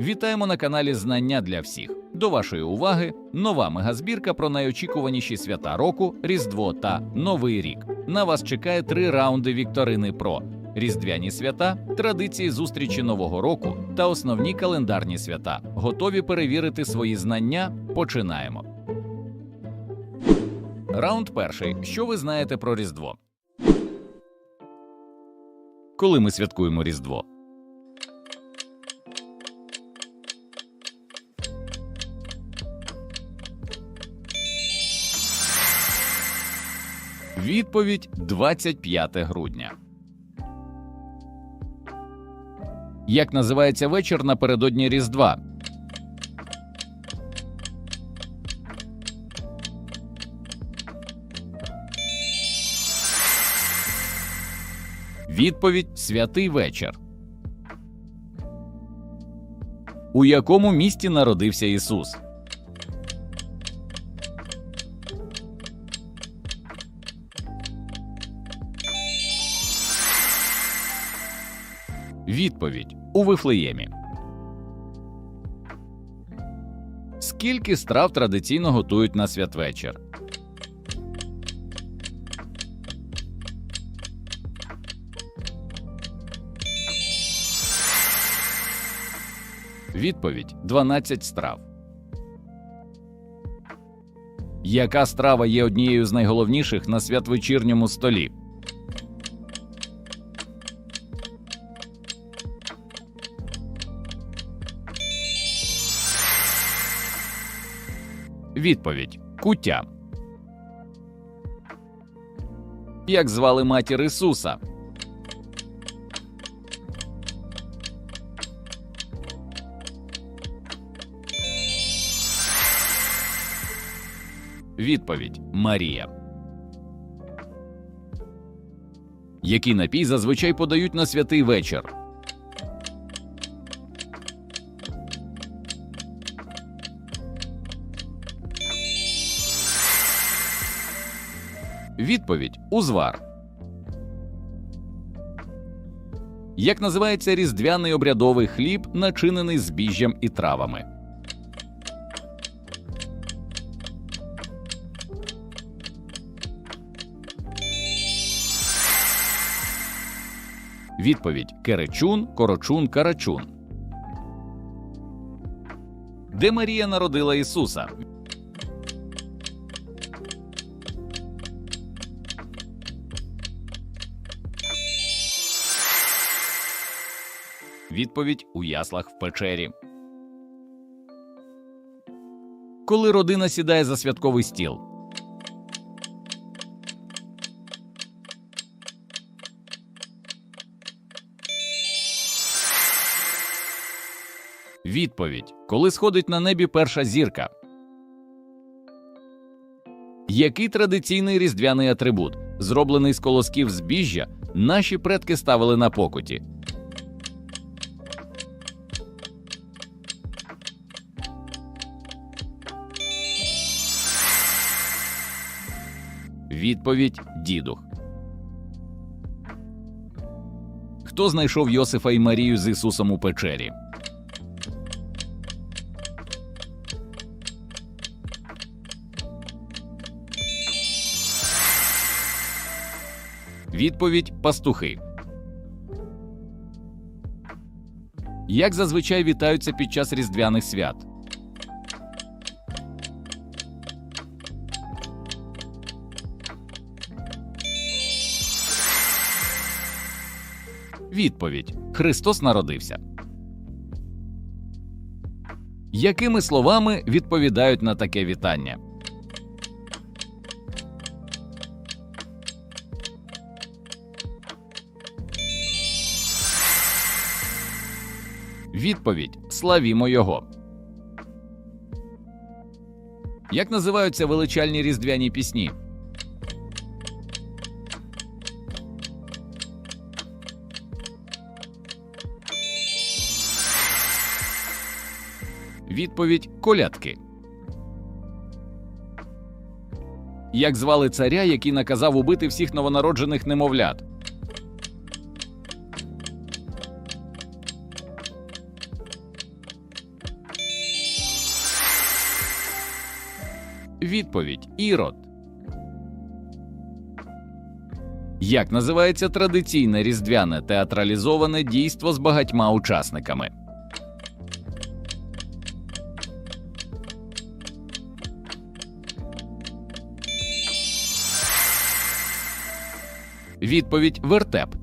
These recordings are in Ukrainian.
Вітаємо на каналі Знання для всіх. До вашої уваги нова мегазбірка про найочікуваніші свята року, Різдво та Новий рік. На вас чекає три раунди вікторини про різдвяні свята, традиції зустрічі Нового року та основні календарні свята. Готові перевірити свої знання? Починаємо. Раунд перший. Що ви знаєте про Різдво? Коли ми святкуємо Різдво? Відповідь 25 грудня. Як називається вечір напередодні Різдва? Відповідь Святий вечір. У якому місті народився Ісус? Відповідь у Вифлеємі. Скільки страв традиційно готують на святвечір? Відповідь 12 страв. Яка страва є однією з найголовніших на святвечірньому столі? Відповідь Куття. Як звали матір Ісуса? Відповідь Марія. Який напій зазвичай подають на святий вечір? Відповідь Узвар. Як називається різдвяний обрядовий хліб, начинений збіжжям і травами? Відповідь Керечун, Корочун, Карачун. Де Марія народила Ісуса? Відповідь у яслах в печері. Коли родина сідає за святковий стіл. Відповідь Коли сходить на небі перша зірка. Який традиційний різдвяний атрибут, зроблений з колосків збіжжя, наші предки ставили на покуті? Відповідь дідух. Хто знайшов Йосифа і Марію з Ісусом у печері? Відповідь пастухи. Як зазвичай вітаються під час різдвяних свят? Відповідь Христос народився. Якими словами відповідають на таке вітання? Відповідь Славімо його. Як називаються величальні різдвяні пісні? Відповідь колядки. Як звали царя, який наказав убити всіх новонароджених немовлят? Відповідь Ірод. Як називається традиційне різдвяне театралізоване дійство з багатьма учасниками? Відповідь вертеп.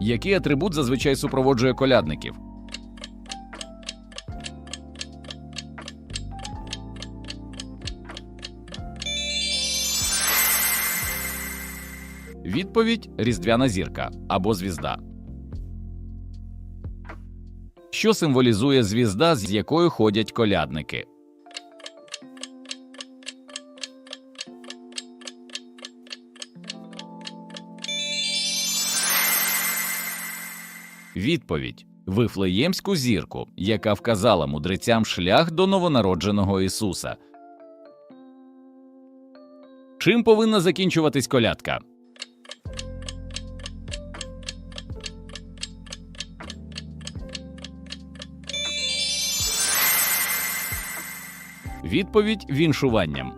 Який атрибут зазвичай супроводжує колядників? Відповідь різдвяна зірка або звізда. Що символізує звізда, з якою ходять колядники? Відповідь Вифлеємську зірку, яка вказала мудрецям шлях до новонародженого Ісуса. Чим повинна закінчуватись колядка? Відповідь віншуванням.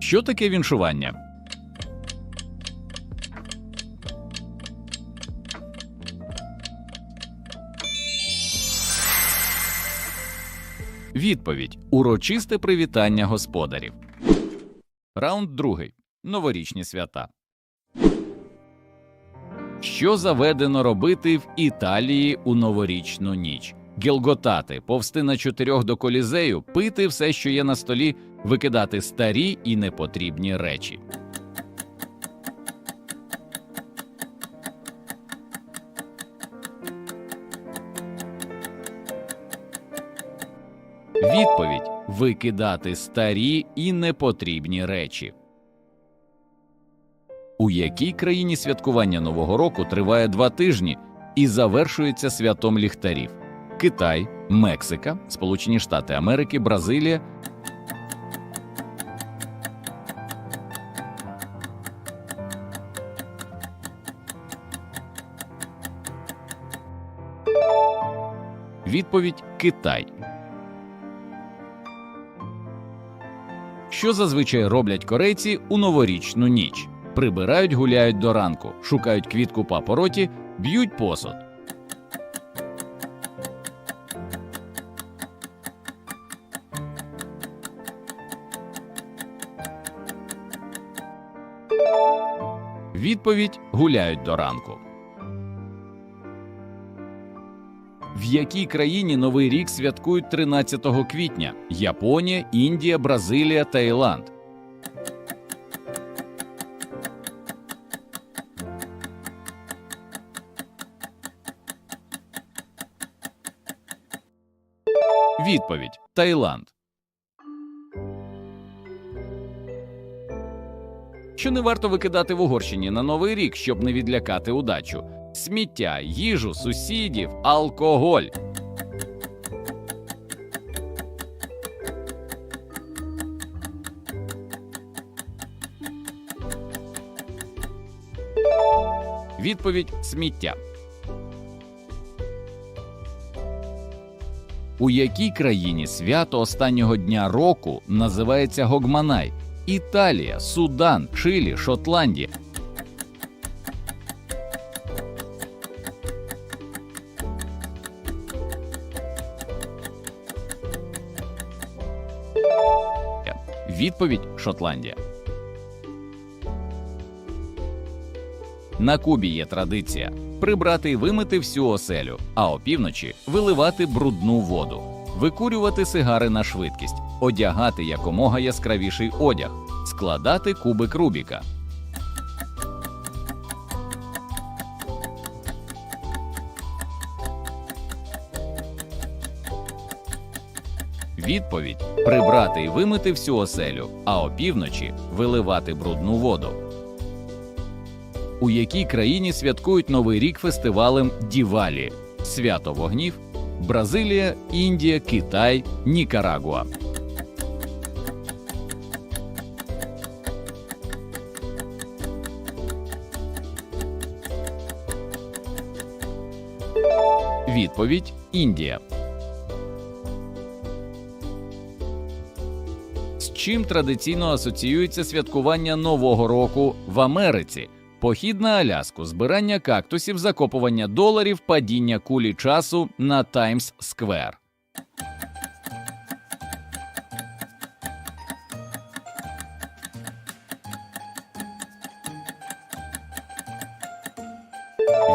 Що таке віншування? Відповідь урочисте привітання господарів. Раунд другий. Новорічні свята. Що заведено робити в Італії у новорічну ніч? Гелготати, повсти на чотирьох до колізею, пити все, що є на столі, викидати старі і непотрібні речі. Відповідь викидати старі і непотрібні речі. У якій країні святкування Нового року триває два тижні і завершується святом ліхтарів? Китай, Мексика, Сполучені Штати Америки, Бразилія. Відповідь Китай. Що зазвичай роблять корейці у новорічну ніч? Прибирають, гуляють до ранку, шукають квітку папороті, б'ють посуд. Відповідь гуляють до ранку. Якій країні Новий рік святкують 13 квітня? Японія, Індія, Бразилія, Таїланд. Відповідь Таїланд. Що не варто викидати в Угорщині на новий рік, щоб не відлякати удачу? Сміття, їжу, сусідів, алкоголь. Відповідь сміття. У якій країні свято останнього дня року називається Гогманай? Італія, Судан, Чилі, Шотландія. Відповідь Шотландія. На Кубі є традиція прибрати і вимити всю оселю, а опівночі виливати брудну воду, викурювати сигари на швидкість, одягати якомога яскравіший одяг, складати кубик Рубіка. Відповідь прибрати і вимити всю оселю, а опівночі виливати брудну воду. У якій країні святкують Новий рік фестивалем Дівалі, Свято вогнів, Бразилія, Індія, Китай, Нікарагуа. Відповідь Індія. Чим традиційно асоціюється святкування Нового року в Америці? Похід на Аляску, збирання кактусів, закопування доларів, падіння кулі часу на Таймс Сквер.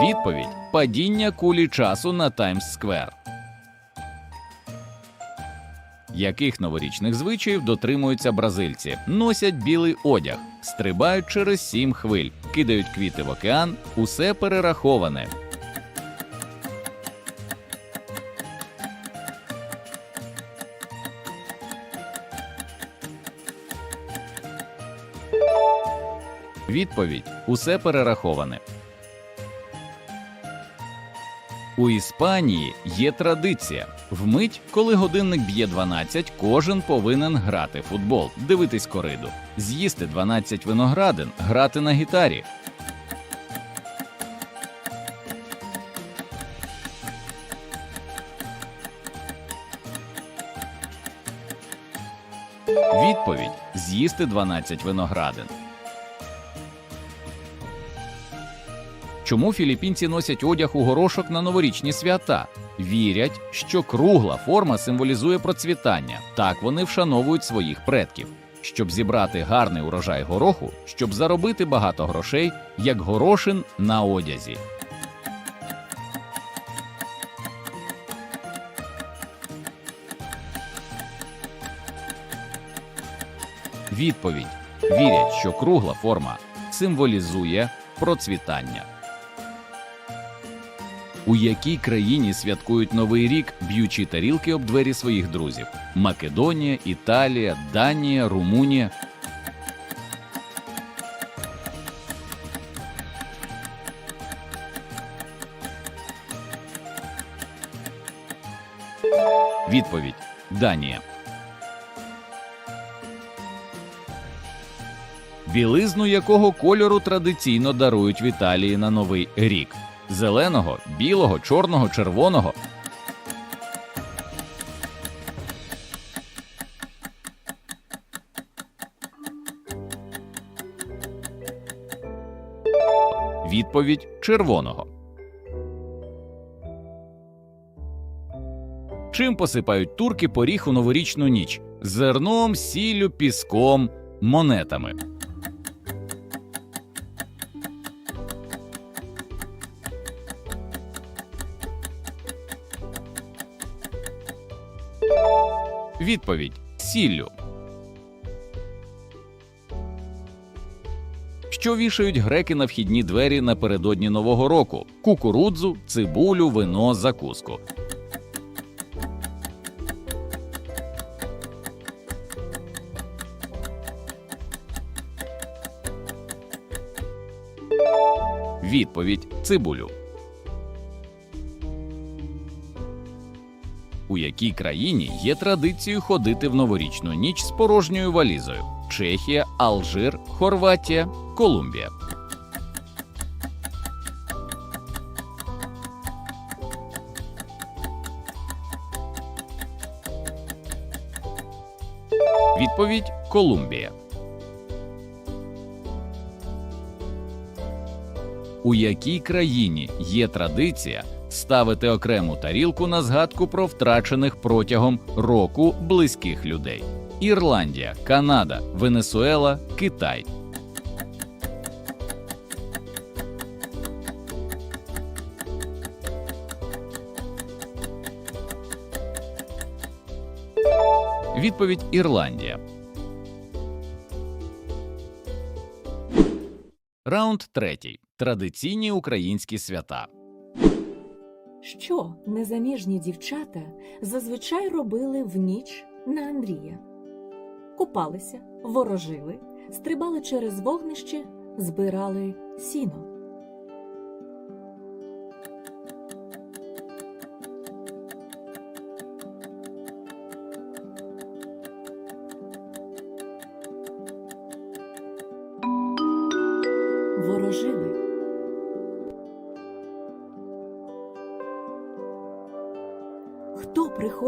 Відповідь: падіння кулі часу на Таймс Сквер. Яких новорічних звичаїв дотримуються бразильці? Носять білий одяг, стрибають через сім хвиль, кидають квіти в океан, усе перераховане. Відповідь: усе перераховане. У Іспанії є традиція. Вмить, коли годинник б'є 12, кожен повинен грати футбол, дивитись кориду, з'їсти 12 виноградин, грати на гітарі. Відповідь: з'їсти 12 виноградин. Чому філіппінці носять одяг у горошок на новорічні свята? Вірять, що кругла форма символізує процвітання. Так вони вшановують своїх предків. Щоб зібрати гарний урожай гороху, щоб заробити багато грошей, як горошин на одязі. Відповідь: вірять, що кругла форма символізує процвітання. У якій країні святкують Новий рік, б'ючи тарілки об двері своїх друзів: Македонія, Італія, Данія, Румунія. Відповідь Данія. Білизну якого кольору традиційно дарують в Італії на Новий рік зеленого, білого, чорного, червоного. Відповідь червоного. Чим посипають турки поріг у новорічну ніч? Зерном, сіллю, піском, монетами. Відповідь сіллю. Що вішають греки на вхідні двері напередодні Нового року: кукурудзу, цибулю, вино, закуску. Відповідь цибулю. Якій країні є традицією ходити в новорічну ніч з порожньою валізою: Чехія, Алжир, Хорватія, Колумбія. Відповідь Колумбія. У якій країні є традиція ставити окрему тарілку на згадку про втрачених протягом року близьких людей: Ірландія, Канада, Венесуела, Китай. Відповідь Ірландія. Раунд третій. Традиційні українські свята. Що незаміжні дівчата зазвичай робили в ніч на Андрія? Купалися, ворожили, стрибали через вогнище, збирали сіно.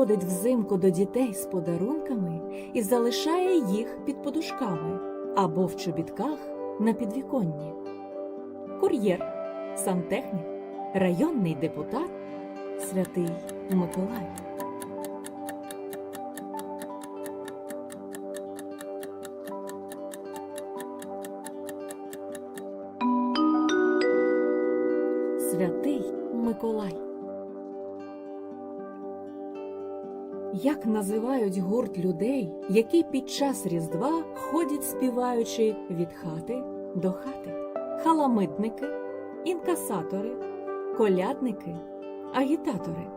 Приходить взимку до дітей з подарунками і залишає їх під подушками або в чобітках на підвіконні? Кур'єр, сантехнік, районний депутат, святий Миколай. Називають гурт людей, які під час Різдва ходять співаючи від хати до хати? халамитники, інкасатори, колядники, агітатори.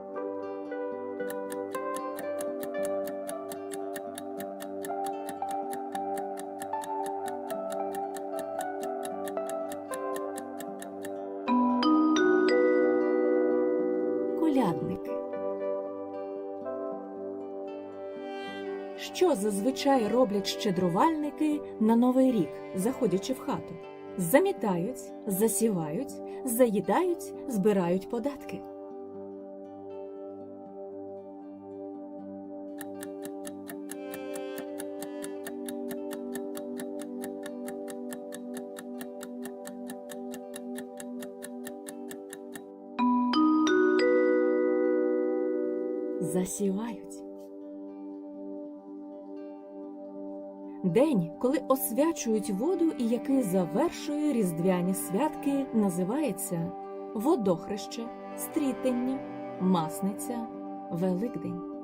Що зазвичай роблять щедрувальники на Новий рік, заходячи в хату? Замітають, засівають, заїдають, збирають податки. Засівають. День, коли освячують воду і який завершує різдвяні святки, називається водохреще, стрітення, масниця, Великдень.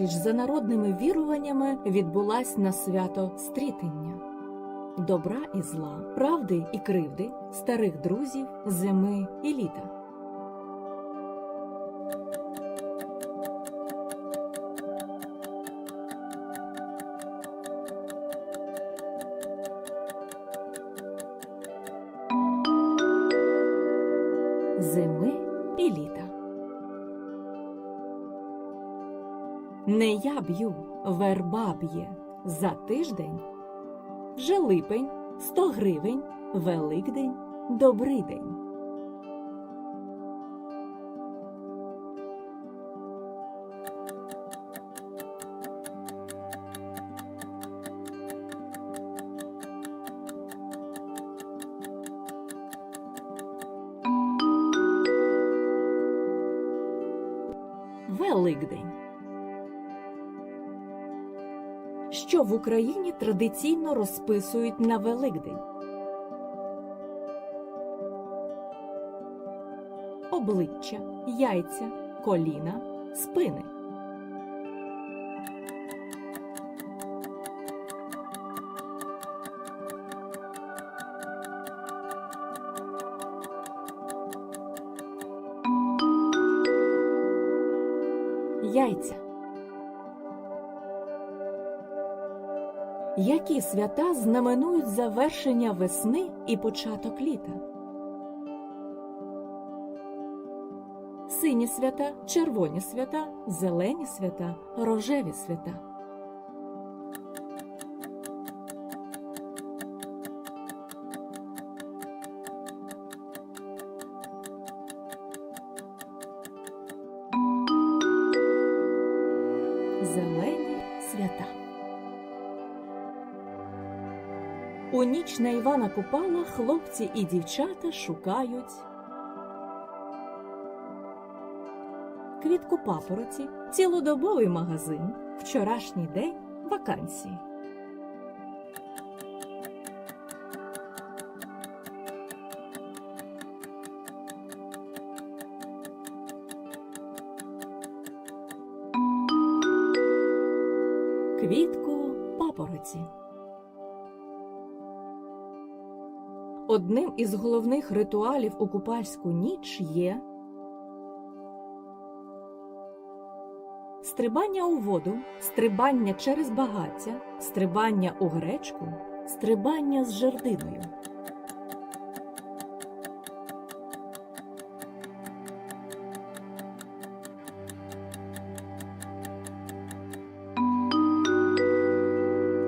Зустріч за народними віруваннями відбулась на свято стрітення? Добра і зла, правди і кривди, старих друзів, зими і літа. За тиждень. Вже липень, сто гривень, Великдень, добрий день. Великдень. Що в Україні традиційно розписують на Великдень? Обличчя, яйця, коліна, спини. Які свята знаменують завершення весни і початок літа? Сині свята, червоні свята, зелені свята, рожеві свята. Івана Купала хлопці і дівчата шукають квітку папороті, цілодобовий магазин, вчорашній день вакансії. Одним із головних ритуалів у купальську ніч є стрибання у воду, стрибання через багаття, стрибання у гречку, стрибання з жердиною.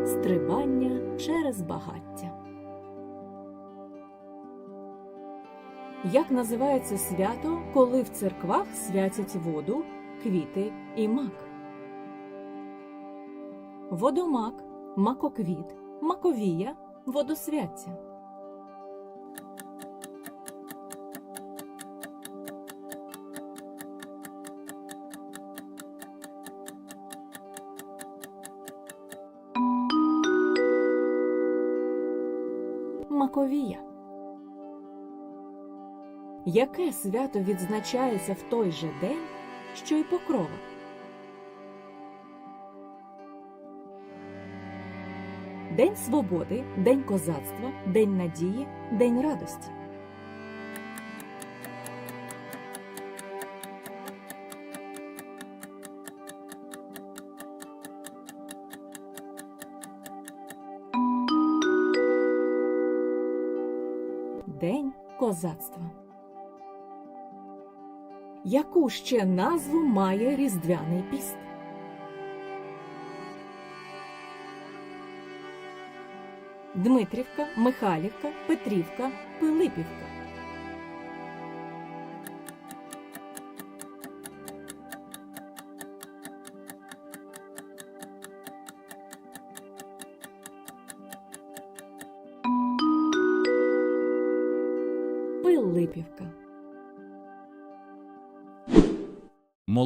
Стрибання через багаття. Як називається свято, коли в церквах святять воду, квіти і мак? Водомак, макоквіт, маковія, водосвяття. Маковія. Яке свято відзначається в той же день, що й покрова? День свободи, День козацтва, День надії, День радості. День козацтва. Яку ще назву має Різдвяний піст? Дмитрівка, Михайлівка, Петрівка, Пилипівка.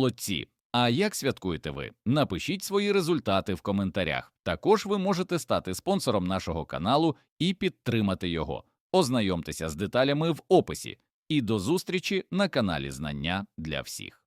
Молодці! А як святкуєте ви? Напишіть свої результати в коментарях. Також ви можете стати спонсором нашого каналу і підтримати його. Ознайомтеся з деталями в описі. І до зустрічі на каналі Знання для всіх.